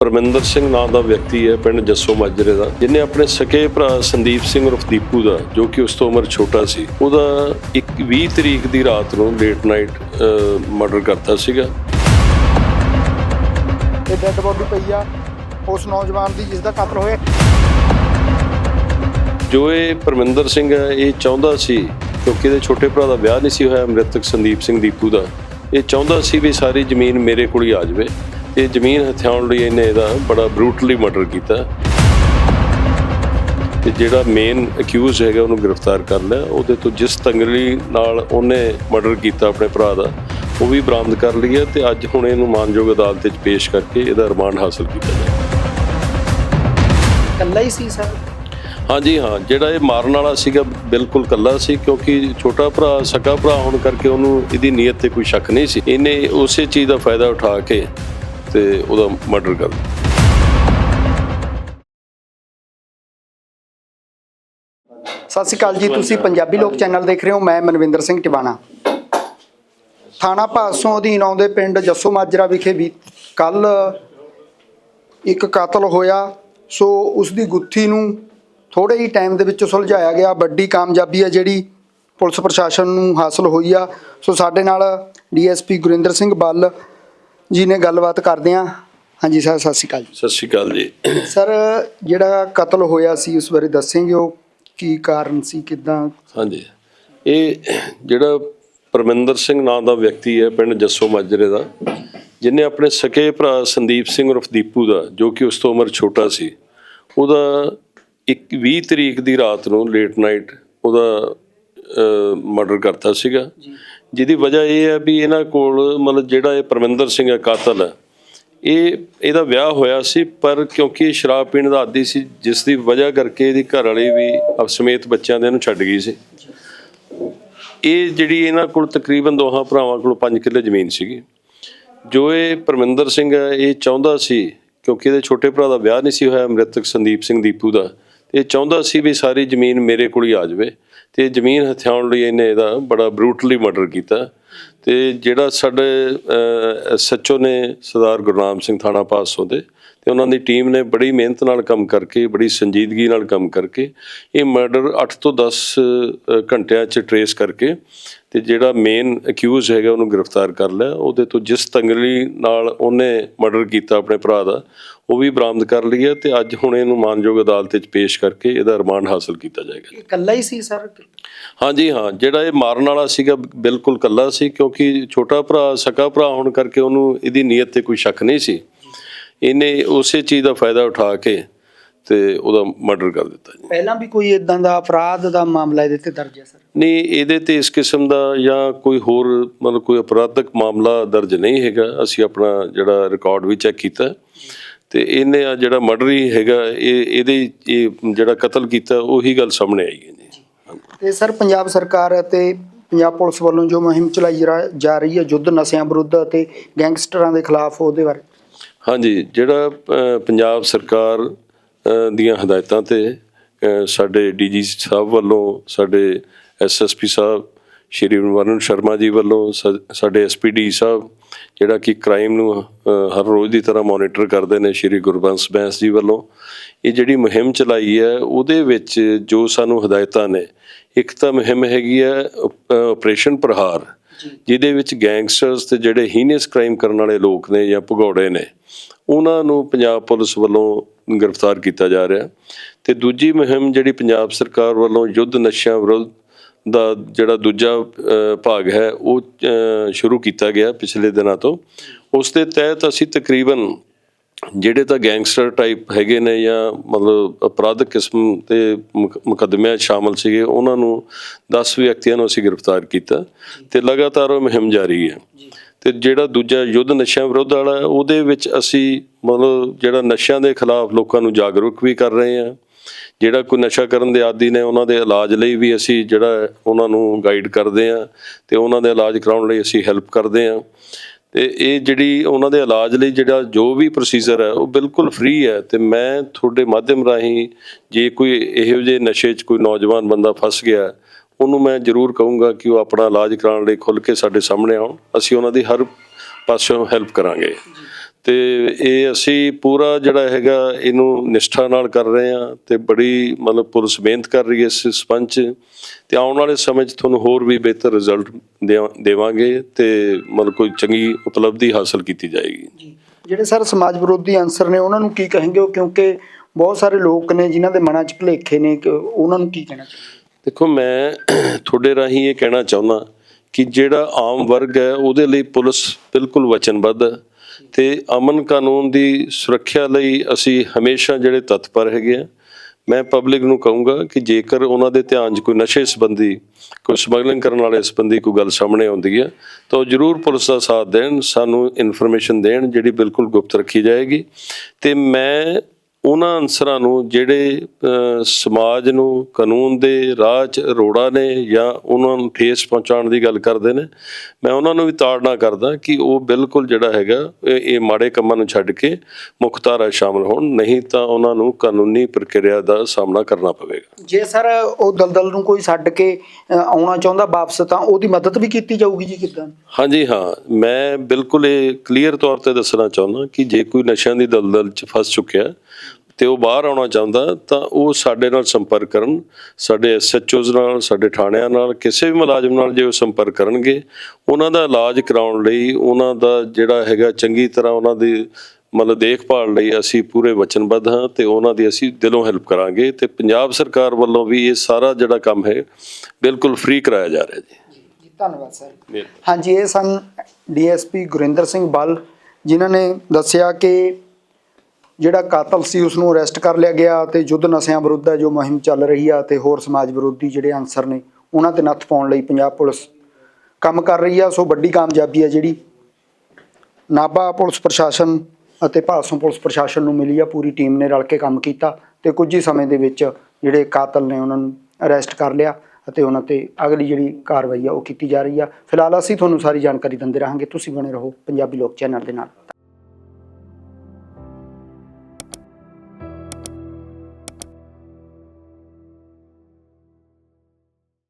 ਪਰਮਿੰਦਰ ਸਿੰਘ ਨਾਂ ਦਾ ਵਿਅਕਤੀ ਹੈ ਪਿੰਡ ਜੱਸੋ ਮਾਜਰੇ ਦਾ ਜਿਨੇ ਆਪਣੇ ਸਕੇ ਭਰਾ ਸੰਦੀਪ ਸਿੰਘ ਉਰਫ ਦੀਪੂ ਦਾ ਜੋ ਕਿ ਉਸ ਤੋਂ ਉਮਰ ਛੋਟਾ ਸੀ ਉਹਦਾ ਇੱਕ 20 ਤਰੀਕ ਦੀ ਰਾਤ ਨੂੰ ਲੇਟ ਨਾਈਟ ਮਰਡਰ ਕਰਤਾ ਸੀਗਾ। ਤੇ ਡੈੱਡ ਬੋਡੀ ਪਈ ਆ ਉਸ ਨੌਜਵਾਨ ਦੀ ਜਿਸ ਦਾ ਕਤਲ ਹੋਇਆ। ਜੋ ਇਹ ਪਰਮਿੰਦਰ ਸਿੰਘ ਹੈ ਇਹ ਚਾਹੁੰਦਾ ਸੀ ਕਿਉਂਕਿ ਇਹਦੇ ਛੋਟੇ ਭਰਾ ਦਾ ਵਿਆਹ ਨਹੀਂ ਸੀ ਹੋਇਆ ਮ੍ਰਿਤਕ ਸੰਦੀਪ ਸਿੰਘ ਦੀਪੂ ਦਾ ਇਹ ਚਾਹੁੰਦਾ ਸੀ ਵੀ ਸਾਰੀ ਜ਼ਮੀਨ ਮੇਰੇ ਕੋਲ ਹੀ ਆ ਜਾਵੇ। ਤੇ ਜ਼ਮੀਨ ਹਥਿਆਉਣ ਲਈ ਇਹਨੇ ਇਹਦਾ ਬੜਾ ਬਰੂਟਲੀ ਮਰਡਰ ਕੀਤਾ। ਤੇ ਜਿਹੜਾ ਮੇਨ ਅਕਿਊਜ਼ ਹੈਗਾ ਉਹਨੂੰ ਗ੍ਰਿਫਤਾਰ ਕਰ ਲਿਆ। ਉਹਦੇ ਤੋਂ ਜਿਸ ਤੰਗਲੀ ਨਾਲ ਉਹਨੇ ਮਰਡਰ ਕੀਤਾ ਆਪਣੇ ਭਰਾ ਦਾ ਉਹ ਵੀ ਬਰਾਮਦ ਕਰ ਲਿਆ ਤੇ ਅੱਜ ਹੁਣ ਇਹਨੂੰ ਮਾਨਯੋਗ ਅਦਾਲਤ ਵਿੱਚ ਪੇਸ਼ ਕਰਕੇ ਇਹਦਾ ਰਿਮਾਂਡ ਹਾਸਲ ਕੀਤਾ ਜਾਏ ਇਕੱਲਾ ਹੀ ਸੀ ਸਰ? ਹਾਂਜੀ ਹਾਂ। ਜਿਹੜਾ ਇਹ ਮਾਰਨ ਵਾਲਾ ਸੀਗਾ ਬਿਲਕੁਲ ਕੱਲਾ ਸੀ ਕਿਉਂਕਿ ਛੋਟਾ ਭਰਾ ਸਕਾ ਭਰਾ ਹੋਣ ਕਰਕੇ ਉਹਨੂੰ ਇਹਦੀ ਨੀਅਤ ਤੇ ਕੋਈ ਸ਼ੱਕ ਨਹੀਂ ਸੀ। ਇਹਨੇ ਉਸੇ ਚੀਜ਼ ਦਾ ਫਾਇਦਾ ਉਠਾ ਕੇ ਤੇ ਉਹਦਾ ਮਰਡਰ ਕਰ ਦਿੱਤਾ। ਸਤਿ ਸ਼੍ਰੀ ਅਕਾਲ ਜੀ, ਤੁਸੀਂ ਪੰਜਾਬੀ ਲੋਕ ਚੈਨਲ ਦੇਖ ਰਹੇ ਹੋ, ਮੈਂ ਮਨਵਿੰਦਰ ਸਿੰਘ ਟਿਵਾਣਾ। ਥਾਣਾ ਭਾਸੋਂ ਅਧੀਨ ਆਉਂਦੇ ਪਿੰਡ ਜੱਸੋ ਮਾਜਰਾ ਵਿਖੇ ਵੀ ਕੱਲ ਇੱਕ ਕਾਤਲ ਹੋਇਆ। ਸੋ ਉਸ ਦੀ ਗੁੱਥੀ ਨੂੰ ਥੋੜੇ ਹੀ ਟਾਈਮ ਦੇ ਵਿੱਚ ਸੁਲਝਾਇਆ ਗਿਆ। ਵੱਡੀ ਕਾਮਯਾਬੀ ਹੈ ਜਿਹੜੀ ਪੁਲਿਸ ਪ੍ਰਸ਼ਾਸਨ ਨੂੰ ਹਾਸਲ ਹੋਈ ਆ। ਸੋ ਸਾਡੇ ਨਾਲ ਡੀਐਸਪੀ ਗੁਰਿੰਦਰ ਸਿੰਘ ਬੱਲ ਜੀ ਨੇ ਗੱਲਬਾਤ ਕਰਦੇ ਆ ਹਾਂਜੀ ਸਰ ਸਤਿ ਸ਼੍ਰੀ ਅਕਾਲ ਜੀ। ਸਤਿ ਸ਼੍ਰੀ ਅਕਾਲ ਜੀ। ਸਰ ਜਿਹੜਾ ਕਤਲ ਹੋਇਆ ਸੀ ਉਸ ਬਾਰੇ ਦੱਸੇਂਗੇ ਉਹ ਕੀ ਕਾਰਨ ਸੀ ਕਿਦਾਂ? ਹਾਂਜੀ। ਇਹ ਜਿਹੜਾ ਪਰਮਿੰਦਰ ਸਿੰਘ ਨਾਂ ਦਾ ਵਿਅਕਤੀ ਹੈ ਪਿੰਡ ਜੱਸੋ ਮਾਜਰੇ ਦਾ ਜਿਨੇ ਆਪਣੇ ਸਕੇ ਭਰਾ ਸੰਦੀਪ ਸਿੰਘ ਉਰਫ ਦੀਪੂ ਦਾ ਜੋ ਕਿ ਉਸ ਤੋਂ ਉਮਰ ਛੋਟਾ ਸੀ ਉਹਦਾ ਇੱਕ 20 ਤਰੀਕ ਦੀ ਰਾਤ ਨੂੰ ਲੇਟ ਨਾਈਟ ਉਹਦਾ ਮਰਡਰ ਕਰਤਾ ਸੀਗਾ। ਜਿਹਦੀ ਵਜ੍ਹਾ ਇਹ ਹੈ ਵੀ ਇਹਨਾਂ ਕੋਲ ਮਤਲਬ ਜਿਹੜਾ ਇਹ ਪਰਮਿੰਦਰ ਸਿੰਘ ਹੈ ਕਾਤਲ ਹੈ ਇਹ, ਇਹਦਾ ਵਿਆਹ ਹੋਇਆ ਸੀ, ਪਰ ਕਿਉਂਕਿ ਇਹ ਸ਼ਰਾਬ ਪੀਣ ਦਾ ਆਦੀ ਸੀ, ਜਿਸ ਦੀ ਵਜ੍ਹਾ ਕਰਕੇ ਇਹਦੀ ਘਰ ਵਾਲੀ ਵੀ ਆਪ ਸਮੇਤ ਬੱਚਿਆਂ ਦੇ ਇਹਨੂੰ ਛੱਡ ਗਈ ਸੀ। ਇਹ ਜਿਹੜੀ ਇਹਨਾਂ ਕੋਲ ਤਕਰੀਬਨ ਦੋਹਾਂ ਭਰਾਵਾਂ ਕੋਲ 5 ਕਿੱਲੇ ਜ਼ਮੀਨ ਸੀਗੀ। ਜੋ ਇਹ ਪਰਮਿੰਦਰ ਸਿੰਘ ਹੈ, ਇਹ ਚਾਹੁੰਦਾ ਸੀ, ਕਿਉਂਕਿ ਇਹਦੇ ਛੋਟੇ ਭਰਾ ਦਾ ਵਿਆਹ ਨਹੀਂ ਸੀ ਹੋਇਆ, ਮ੍ਰਿਤਕ ਸੰਦੀਪ ਸਿੰਘ ਦੀਪੂ ਦਾ ਇਹ ਚਾਹੁੰਦਾ ਸੀ ਵੀ ਸਾਰੀ ਜ਼ਮੀਨ ਮੇਰੇ ਕੋਲ ਹੀ ਆ ਜਾਵੇ ਤੇ ਜ਼ਮੀਨ ਹਥਿਆਉਣ ਲਈ ਇਹਨੇ ਇਹਦਾ ਬੜਾ ਬਰੂਟਲੀ ਮਰਡਰ ਕੀਤਾ। ਤੇ ਜਿਹੜਾ ਸਾਡੇ ਸੱਚੋ ਨੇ ਸਰਦਾਰ ਗੁਰਨਾਮ ਸਿੰਘ ਥਾਣਾ ਪਾਸੋਂ ਦੇ ਤੇ ਉਹਨਾਂ ਦੀ ਟੀਮ ਨੇ ਬੜੀ ਮਿਹਨਤ ਨਾਲ ਕੰਮ ਕਰਕੇ ਬੜੀ ਸੰਜੀਦਗੀ ਨਾਲ ਕੰਮ ਕਰਕੇ ਇਹ ਮਰਡਰ 8 ਤੋਂ 10 ਅ, ਘੰਟਿਆਂ 'ਚ ਟਰੇਸ ਕਰਕੇ ਤੇ ਜਿਹੜਾ ਮੇਨ ਅਕਿਊਜ਼ ਹੈਗਾ ਉਹਨੂੰ ਗ੍ਰਿਫਤਾਰ ਕਰ ਲਿਆ। ਉਹਦੇ ਤੋਂ ਜਿਸ ਤੰਗਲੀ ਨਾਲ ਉਹਨੇ ਮਰਡਰ ਕੀਤਾ ਆਪਣੇ ਭਰਾ ਦਾ ਉਹ ਵੀ ਬਰਾਮਦ ਕਰ ਲਿਆ ਤੇ ਅੱਜ ਹੁਣ ਇਹਨੂੰ ਮਾਨਯੋਗ ਅਦਾਲਤ ਵਿੱਚ ਪੇਸ਼ ਕਰਕੇ ਇਹਦਾ ਰਿਮਾਂਡ ਹਾਸਲ ਕੀਤਾ ਜਾਏਗਾ। ਇਕੱਲਾ ਹੀ ਸੀ ਸਰ? ਹਾਂਜੀ ਹਾਂ ਜਿਹੜਾ ਇਹ ਮਾਰਨ ਵਾਲਾ ਸੀਗਾ ਬਿਲਕੁਲ ਕੱਲਾ ਸੀ ਕਿਉਂਕਿ ਛੋਟਾ ਭਰਾ ਸਕਾ ਭਰਾ ਹੋਣ ਕਰਕੇ ਉਹਨੂੰ ਇਹਦੀ ਨੀਅਤ ਤੇ ਕੋਈ ਸ਼ੱਕ ਨਹੀਂ ਸੀ। ਇਹਨੇ ਉਸੇ ਚੀਜ਼ ਦਾ ਫਾਇਦਾ ਉਠਾ ਕੇ ਤੇ ਉਹਦਾ ਮਰਡਰ ਕਰ ਦਿੱਤਾ ਜੀ। ਪਹਿਲਾਂ ਵੀ ਕੋਈ ਇਦਾਂ ਦਾ ਅਪਰਾਧ ਦਾ ਮਾਮਲਾ ਇਹਦੇ ਤੇ ਦਰਜ ਹੈ ਸਰ? ਨਹੀਂ ਇਹਦੇ ਤੇ ਇਸ ਕਿਸਮ ਦਾ ਜਾਂ ਕੋਈ ਹੋਰ ਮਤਲਬ ਕੋਈ ਅਪਰਾਧਕ ਮਾਮਲਾ ਦਰਜ ਨਹੀਂ ਹੈਗਾ। ਅਸੀਂ ਆਪਣਾ ਜਿਹੜਾ ਰਿਕਾਰਡ ਵੀ ਚੈੱਕ ਕੀਤਾ। ਤੇ ਇਹਨੇ ਆ ਜਿਹੜਾ ਮਰਡਰ ਹੀ ਹੈਗਾ ਇਹ ਇਹਦੇ ਇਹ ਜਿਹੜਾ ਕਤਲ ਕੀਤਾ ਉਹੀ ਗੱਲ ਸਾਹਮਣੇ ਆਈ ਹੈ ਜੀ। ਤੇ ਸਰ ਪੰਜਾਬ ਸਰਕਾਰ ਅਤੇ ਪੰਜਾਬ ਪੁਲਿਸ ਵੱਲੋਂ ਜੋ ਮੁਹਿੰਮ ਚਲਾਈ ਜਾ- ਰਹੀ ਹੈ ਯੁੱਧ ਨਸ਼ਿਆਂ ਵਿਰੁੱਧ ਅਤੇ ਗੈਂਗਸਟਰਾਂ ਦੇ ਖਿਲਾਫ ਉਹਦੇ ਬਾਰੇ? ਹਾਂਜੀ ਜਿਹੜਾ ਪੰਜਾਬ ਸਰਕਾਰ ਦੀਆਂ ਹਦਾਇਤਾਂ ਤੇ ਅ, ਸਾਡੇ ਡੀਜੀ ਸਾਹਿਬ ਵੱਲੋਂ ਸਾਡੇ ਐਸਐਸਪੀ ਸਾਹਿਬ ਸ਼੍ਰੀ ਵਰੁਣ ਸ਼ਰਮਾ ਜੀ ਵੱਲੋਂ ਸਾ- ਸਾਡੇ ਐਸਪੀਡੀ ਸਾਹਿਬ ਜਿਹੜਾ ਕਿ ਕ੍ਰਾਈਮ ਨੂੰ ਹਰ ਰੋਜ਼ ਦੀ ਤਰ੍ਹਾਂ ਮੋਨੀਟਰ ਕਰਦੇ ਨੇ ਸ਼੍ਰੀ ਗੁਰਬੰਸ ਬੈਂਸ ਜੀ ਵੱਲੋਂ ਇਹ ਜਿਹੜੀ ਮੁਹਿੰਮ ਚਲਾਈ ਹੈ ਉਹਦੇ ਵਿੱਚ ਜੋ ਸਾਨੂੰ ਹਦਾਇਤਾਂ ਨੇ ਇੱਕ ਤਾਂ ਮੁਹਿੰਮ ਹੈਗੀ ਹੈ ਆਪਰੇਸ਼ਨ ਪ੍ਰਹਾਰ। ਜਿਹਦੇ ਵਿੱਚ ਗੈਂਗਸਟਰਸ ਤੇ ਜਿਹੜੇ ਹੀਨੀਅਸ ਕ੍ਰਾਈਮ ਕਰਨ ਵਾਲੇ ਲੋਕ ਨੇ ਜਾਂ ਭਗੌੜੇ ਨੇ, ਉਹਨਾਂ ਨੂੰ ਪੰਜਾਬ ਪੁਲਿਸ ਵੱਲੋਂ ਗ੍ਰਿਫਤਾਰ ਕੀਤਾ ਜਾ ਰਿਹਾ। ਤੇ ਦੂਜੀ ਮੁਹਿੰਮ ਜਿਹੜੀ ਪੰਜਾਬ ਸਰਕਾਰ ਵੱਲੋਂ ਯੁੱਧ ਨਸ਼ਿਆਂ ਵਿਰੁੱਧ ਦਾ ਜਿਹੜਾ ਦੂਜਾ ਭਾਗ ਹੈ, ਉਹ ਸ਼ੁਰੂ ਕੀਤਾ ਗਿਆ ਪਿਛਲੇ ਦਿਨਾਂ ਤੋਂ। ਉਸ ਦੇ ਤਹਿਤ ਅਸੀਂ ਤਕਰੀਬਨ ਜਿਹੜੇ ਤਾਂ ਗੈਂਗਸਟਰ ਟਾਈਪ ਹੈਗੇ ਨੇ ਜਾਂ ਮਤਲਬ ਅਪਰਾਧਕ ਕਿਸਮ ਦੇ ਮੁਕ- ਮੁਕੱਦਮਿਆਂ ਸ਼ਾਮਲ ਸੀਗੇ ਉਹਨਾਂ ਨੂੰ 10 ਵਿਅਕਤੀਆਂ ਨੂੰ ਅਸੀਂ ਗ੍ਰਿਫਤਾਰ ਕੀਤਾ ਤੇ ਲਗਾਤਾਰ ਉਹ ਮੁਹਿੰਮ ਜਾਰੀ ਹੈ। ਤੇ ਜਿਹੜਾ ਦੂਜਾ ਯੁੱਧ ਨਸ਼ਿਆਂ ਵਿਰੁੱਧ ਵਾਲਾ ਉਹਦੇ ਵਿੱਚ ਅਸੀਂ ਮਤਲਬ ਜਿਹੜਾ ਨਸ਼ਿਆਂ ਦੇ ਖਿਲਾਫ ਲੋਕਾਂ ਨੂੰ ਜਾਗਰੂਕ ਵੀ ਕਰ ਰਹੇ ਹਾਂ। ਜਿਹੜਾ ਕੋਈ ਨਸ਼ਾ ਕਰਨ ਦੇ ਆਦੀ ਨੇ ਉਹਨਾਂ ਦੇ ਇਲਾਜ ਲਈ ਵੀ ਅਸੀਂ ਜਿਹੜਾ ਉਹਨਾਂ ਨੂੰ ਗਾਈਡ ਕਰਦੇ ਹਾਂ ਤੇ ਉਹਨਾਂ ਦੇ ਇਲਾਜ ਕਰਾਉਣ ਲਈ ਅਸੀਂ ਹੈਲਪ ਕਰਦੇ ਹਾਂ। ਤੇ ਇਹ ਜਿਹੜੀ ਉਹਨਾਂ ਦੇ ਇਲਾਜ ਲਈ ਜਿਹੜਾ ਜੋ ਵੀ ਪ੍ਰੋਸੀਜਰ ਹੈ, ਉਹ ਬਿਲਕੁਲ ਫ੍ਰੀ ਹੈ ਤੇ ਮੈਂ ਤੁਹਾਡੇ ਮਾਧਿਅਮ ਰਾਹੀਂ ਜੇ ਕੋਈ ਇਹੋ ਜਿਹੇ ਨਸ਼ੇ 'ਚ ਕੋਈ ਨੌਜਵਾਨ ਬੰਦਾ ਫਸ ਗਿਆ, ਉਹਨੂੰ ਮੈਂ ਜ਼ਰੂਰ ਕਹੂੰਗਾ ਕਿ ਉਹ ਆਪਣਾ ਇਲਾਜ ਕਰਾਉਣ ਲਈ ਖੁੱਲ ਕੇ ਸਾਡੇ ਸਾਹਮਣੇ ਆਉਣ। ਅਸੀਂ ਉਹਨਾਂ ਦੀ ਹਰ ਪਾਸਿਓਂ ਹੈਲਪ ਕਰਾਂਗੇ। ਤੇ ਇਹ ਅਸੀਂ ਪੂਰਾ ਜਿਹੜਾ ਹੈਗਾ ਇਹਨੂੰ ਨਿਸ਼ਠਾ ਨਾਲ ਕਰ ਰਹੇ ਹਾਂ ਤੇ ਬੜੀ ਮਤਲਬ ਪੁਲਿਸ ਮਿਹਨਤ ਕਰ ਰਹੀ ਹੈ ਇਸ ਸਪੰਚ ਤੇ ਆਉਣ ਵਾਲੇ ਸਮੇਂ 'ਚ ਤੁਹਾਨੂੰ ਹੋਰ ਵੀ ਬਿਹਤਰ ਰਿਜ਼ਲਟ ਦੇਵਾਂਗੇ ਤੇ ਮਤਲਬ ਕੋਈ ਚੰਗੀ ਉਪਲਬਧੀ ਹਾਸਲ ਕੀਤੀ ਜਾਏਗੀ। ਜਿਹੜੇ ਸਰ ਸਮਾਜ ਵਿਰੋਧੀ ਅਨਸਰ ਨੇ ਉਹਨਾਂ ਨੂੰ ਕੀ ਉਹ ਕਿਉਂਕਿ ਬਹੁਤ ਸਾਰੇ ਲੋਕ ਨੇ ਜਿਨ੍ਹਾਂ ਦੇ ਮਨਾਂ 'ਚ ਭੁਲੇਖੇ ਨੇ ਕਿ ਉਹਨਾਂ ਨੂੰ ਕੀ ਕਹਿਣਾ ਚਾਹੀਦਾ ਦੇਖੋ ਮੈਂ ਤੁਹਾਡੇ ਰਾਹੀਂ ਇਹ ਕਹਿਣਾ ਚਾਹੁੰਦਾ ਕਿ ਜਿਹੜਾ ਆਮ ਵਰਗ ਹੈ ਉਹਦੇ ਲਈ ਪੁਲਿਸ ਬਿਲਕੁਲ ਵਚਨਬੱਧ ਹੈ। ਤੇ ਅਮਨ ਕਾਨੂੰਨ ਦੀ ਸੁਰੱਖਿਆ ਲਈ ਅਸੀਂ ਹਮੇਸ਼ਾ ਜਿਹੜੇ ਤਤਪਰ ਹੈਗੇ ਆ। ਮੈਂ ਪਬਲਿਕ ਨੂੰ ਕਹੂੰਗਾ ਕਿ ਜੇਕਰ ਉਹਨਾਂ ਦੇ ਧਿਆਨ 'ਚ ਕੋਈ ਨਸ਼ੇ ਸੰਬੰਧੀ, ਕੋਈ ਸਮਗਲਿੰਗ ਕਰਨ ਵਾਲੇ ਸੰਬੰਧੀ ਕੋਈ ਗੱਲ ਸਾਹਮਣੇ ਆਉਂਦੀ ਹੈ ਤਾਂ ਉਹ ਜ਼ਰੂਰ ਪੁਲਿਸ ਦਾ ਸਾਥ ਦੇਣ, ਸਾਨੂੰ ਇਨਫੋਰਮੇਸ਼ਨ ਦੇਣ ਜਿਹੜੀ ਬਿਲਕੁਲ ਗੁਪਤ ਰੱਖੀ ਜਾਏਗੀ। ਤੇ ਮੈਂ ਉਹਨਾਂ ਅਨਸਰਾਂ ਨੂੰ ਜਿਹੜੇ ਸਮਾਜ ਨੂੰ ਕਾਨੂੰਨ ਦੇ ਰਾਹ 'ਚ ਰੋੜਾ ਨੇ ਜਾਂ ਉਹਨਾਂ ਨੂੰ ਠੇਸ ਪਹੁੰਚਾਉਣ ਦੀ ਗੱਲ ਕਰਦੇ ਨੇ ਮੈਂ ਉਹਨਾਂ ਨੂੰ ਵੀ ਤਾੜਨਾ ਕਰਦਾ ਕਿ ਉਹ ਬਿਲਕੁਲ ਜਿਹੜਾ ਹੈਗਾ ਇਹ ਮਾੜੇ ਕੰਮਾਂ ਨੂੰ ਛੱਡ ਕੇ ਮੁੱਖ ਧਾਰਾ ਸ਼ਾਮਲ ਹੋਣ ਨਹੀਂ ਤਾਂ ਉਹਨਾਂ ਨੂੰ ਕਾਨੂੰਨੀ ਪ੍ਰਕਿਰਿਆ ਦਾ ਸਾਹਮਣਾ ਕਰਨਾ ਪਵੇਗਾ। ਜੇ ਸਰ ਉਹ ਦਲਦਲ ਨੂੰ ਕੋਈ ਛੱਡ ਕੇ ਆਉਣਾ ਚਾਹੁੰਦਾ ਵਾਪਸ ਤਾਂ ਉਹਦੀ ਮਦਦ ਵੀ ਕੀਤੀ ਜਾਊਗੀ ਜੀ ਕਿਦਾਂ? ਹਾਂਜੀ ਹਾਂ। ਮੈਂ ਬਿਲਕੁਲ ਇਹ ਕਲੀਅਰ ਤੌਰ ਤੇ ਦੱਸਣਾ ਚਾਹੁੰਦਾ ਕਿ ਜੇ ਕੋਈ ਨਸ਼ਿਆਂ ਦੀ ਦਲਦਲ 'ਚ ਫਸ ਚੁੱਕਿਆ ਤੇ ਉਹ ਬਾਹਰ ਆਉਣਾ ਚਾਹੁੰਦਾ ਤਾਂ ਉਹ ਸਾਡੇ ਨਾਲ ਸੰਪਰਕ ਕਰਨ ਸਾਡੇ ਐਸਐਚਓਜ਼ ਨਾਲ ਸਾਡੇ ਥਾਣਿਆਂ ਨਾਲ ਕਿਸੇ ਵੀ ਮੁਲਾਜ਼ਮ ਨਾਲ ਜੇ ਉਹ ਸੰਪਰਕ ਕਰਨਗੇ ਉਹਨਾਂ ਦਾ ਇਲਾਜ ਕਰਾਉਣ ਲਈ ਉਹਨਾਂ ਦਾ ਜਿਹੜਾ ਹੈਗਾ ਚੰਗੀ ਤਰ੍ਹਾਂ ਉਹਨਾਂ ਦੀ ਮਤਲਬ ਦੇਖਭਾਲ ਲਈ ਅਸੀਂ ਪੂਰੇ ਵਚਨਬੱਧ ਹਾਂ ਤੇ ਉਹਨਾਂ ਦੀ ਅਸੀਂ ਦਿਲੋਂ ਹੈਲਪ ਕਰਾਂਗੇ ਤੇ ਪੰਜਾਬ ਸਰਕਾਰ ਵੱਲੋਂ ਵੀ ਇਹ ਸਾਰਾ ਜਿਹੜਾ ਕੰਮ ਹੈ ਬਿਲਕੁਲ ਫ੍ਰੀ ਕਰਾਇਆ ਜਾ ਰਿਹਾ ਜੀ। ਧੰਨਵਾਦ ਸਰ। ਹਾਂਜੀ ਇਹ ਸਨ ਡੀਐਸਪੀ ਗੁਰਿੰਦਰ ਸਿੰਘ ਬਲ ਜਿਨ੍ਹਾਂ ਨੇ ਦੱਸਿਆ ਕਿ ਜਿਹੜਾ ਕਾਤਲ ਸੀ ਉਸ ਨੂੰ ਅਰੈਸਟ ਕਰ ਲਿਆ ਗਿਆ ਤੇ ਯੁੱਧ ਨਸ਼ਿਆਂ ਵਿਰੁੱਧ ਹੈ ਜੋ ਮੁਹਿੰਮ ਚੱਲ ਰਹੀ ਆ ਤੇ ਹੋਰ ਸਮਾਜ ਵਿਰੋਧੀ ਜਿਹੜੇ ਅਨਸਰ ਨੇ ਉਹਨਾਂ ਤੇ ਨੱਥ ਪਾਉਣ ਲਈ ਪੰਜਾਬ ਪੁਲਿਸ ਕੰਮ ਕਰ ਰਹੀ ਆ। ਸੋ ਵੱਡੀ ਕਾਮਯਾਬੀ ਆ ਜਿਹੜੀ। ਨਾਭਾ ਪੁਲਿਸ ਪ੍ਰਸ਼ਾਸਨ ਅਤੇ ਭਾਸੋਂ ਪੁਲਿਸ ਪ੍ਰਸ਼ਾਸਨ ਨੂੰ ਮਿਲੀ ਆ। ਪੂਰੀ ਟੀਮ ਨੇ ਰਲ ਕੇ ਕੰਮ ਕੀਤਾ ਤੇ ਕੁਝ ਹੀ ਸਮੇਂ ਦੇ ਵਿੱਚ ਜਿਹੜੇ ਕਾਤਲ ਨੇ ਉਹਨਾਂ ਨੂੰ ਅਰੈਸਟ ਕਰ ਲਿਆ ਅਤੇ ਉਹਨਾਂ ਤੇ ਅਗਲੀ ਜਿਹੜੀ ਕਾਰਵਾਈ ਆ ਉਹ ਕੀਤੀ ਜਾ ਰਹੀ ਆ। ਫਿਲਹਾਲ ਅਸੀਂ ਤੁਹਾਨੂੰ ਸਾਰੀ ਜਾਣਕਾਰੀ ਦਿੰਦੇ ਰਹਾਂਗੇ। ਤੁਸੀਂ ਬਣੇ ਰਹੋ ਪੰਜਾਬੀ ਲੋਕ ਚੈਨਲ ਦੇ ਨਾਲ।